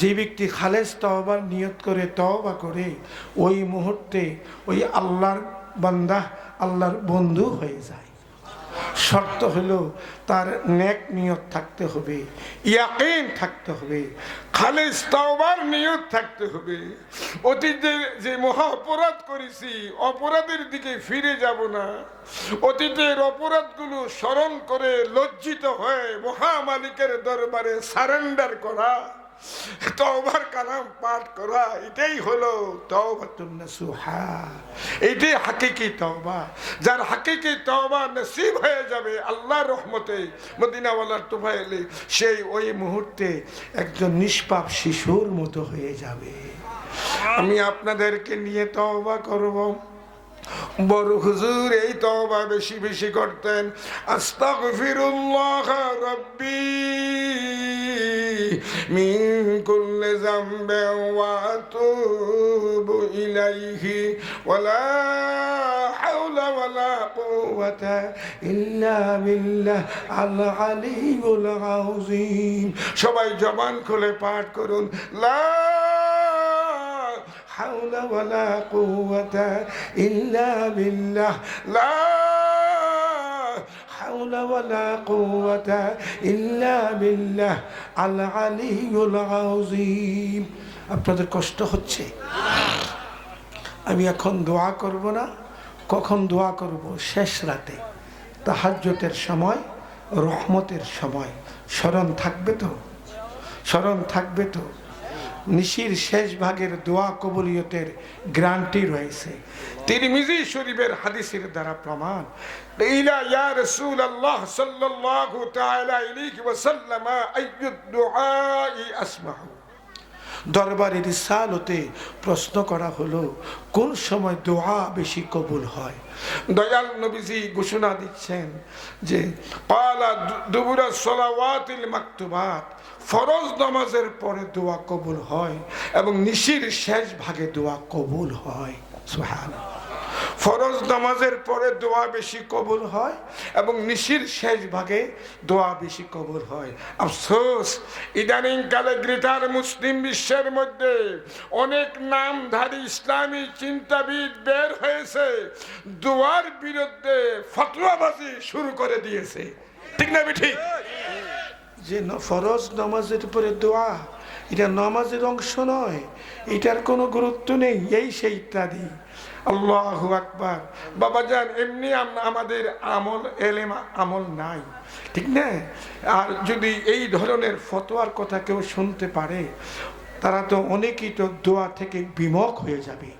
যে ব্যক্তি খালেজ তওবার নিয়ত করে, তওবা করে, ওই মুহূর্তে ওই আল্লাহর বান্দা আল্লাহর বন্ধু হয়ে যায়। শর্ত হলো তার নেক নিয়ত থাকতে হবে, ইয়াকিন থাকতে হবে খালেজ তওবার নিয়ত থাকতে হবে। অতীতে যে মহা অপরাধ করেছি, অপরাধের দিকে ফিরে যাব না। অতীতের অপরাধগুলো স্মরণ করে লজ্জিত হয়ে মহামালিকের দরবারে সারেন্ডার করা। তওবার কালাম পাঠ করা, এটাই হলো তওবাতুন নাসুহা। এটাই হাকিকি তওবা। যার হাকিকি তওবা নসিব হয়ে যাবে আল্লাহর রহমতে মদিনাওয়ালার তোফাইলে সেই ওই মুহূর্তে একজন নিষ্পাপ শিশুর মতো হয়ে যাবে। আমি আপনাদেরকে নিয়ে তওবা করব। বড় হুজুর, এই তওবা বেশি বেশি করতেন। আস্তাগফিরুল্লাহ রাব্বি। মিন কুল্লি যামবি ওয়া আতুবু ইলাইহি ওয়ালা হাওলা ওয়ালা কুওয়াতা ইল্লা বিল্লাহ আল আলিয়ুল আযীম সবাই জবান খুলে পাঠ করুন লা حول ولا قوة إلا بالله لا حول ولا قوة إلا بالله العلي العظيم আপনাদের কষ্ট হচ্ছে আমি এখন দোয়া করব না কখন দোয়া করব শেষ রাতে তাহাজ্যতের সময় রহমতের সময় স্মরণ থাকবে তো স্মরণ থাকবে তো নিশির শেষ ভাগের দোয়া কবুলিয়তের গ্রান্টি রয়েছে। তিরমিজি শরীফের হাদিসের দ্বারা প্রমাণ, ইলা ইয়া রাসূলুল্লাহ সাল্লাল্লাহু তাআলা আলাইহি ওয়াসাল্লাম আইয়ুদ দুআই আসমাহু। দরবারের সালতে প্রশ্ন করা হলো, কোন সময় দোয়া বেশি কবুল হয়? দয়াল নবীজি ঘোষণা দিচ্ছেন যে সলাওয়াতিল ফরজ নামাজের পরে দোয়া কবুল হয় এবং নিশির শেষ ভাগে দোয়া কবুল হয়। সুবহানাল্লাহ। ফরজ নামাজের পরে দোয়া বেশি কবুল হয় এবং নিশির শেষ ভাগে দোয়া বেশি কবুল হয়। আফসোস ইদানিং কালে গ্রেটার মুসলিম বিশ্বের মধ্যে অনেক নামধারী ইসলামী চিন্তাবিদ বের হয়েছে, দোয়ার বিরুদ্ধে ফতোয়াবাজি শুরু করে দিয়েছে। ঠিক না ঠিক যে ফরজ নামাজের পরে দোয়া এটা নামাজের অংশ নয়। এটার কোনো গুরুত্ব নেই। এই সেই ইত্যাদি আল্লাহ আকবার। বাবা যান এমনি আমাদের আমল এলেম, আমল নাই। ঠিক না? আর যদি এই ধরনের ফতোয়ার কথা কেউ শুনতে পারে, তারা তো অনেকই তো দোয়া থেকে বিমুখ হয়ে যাবে।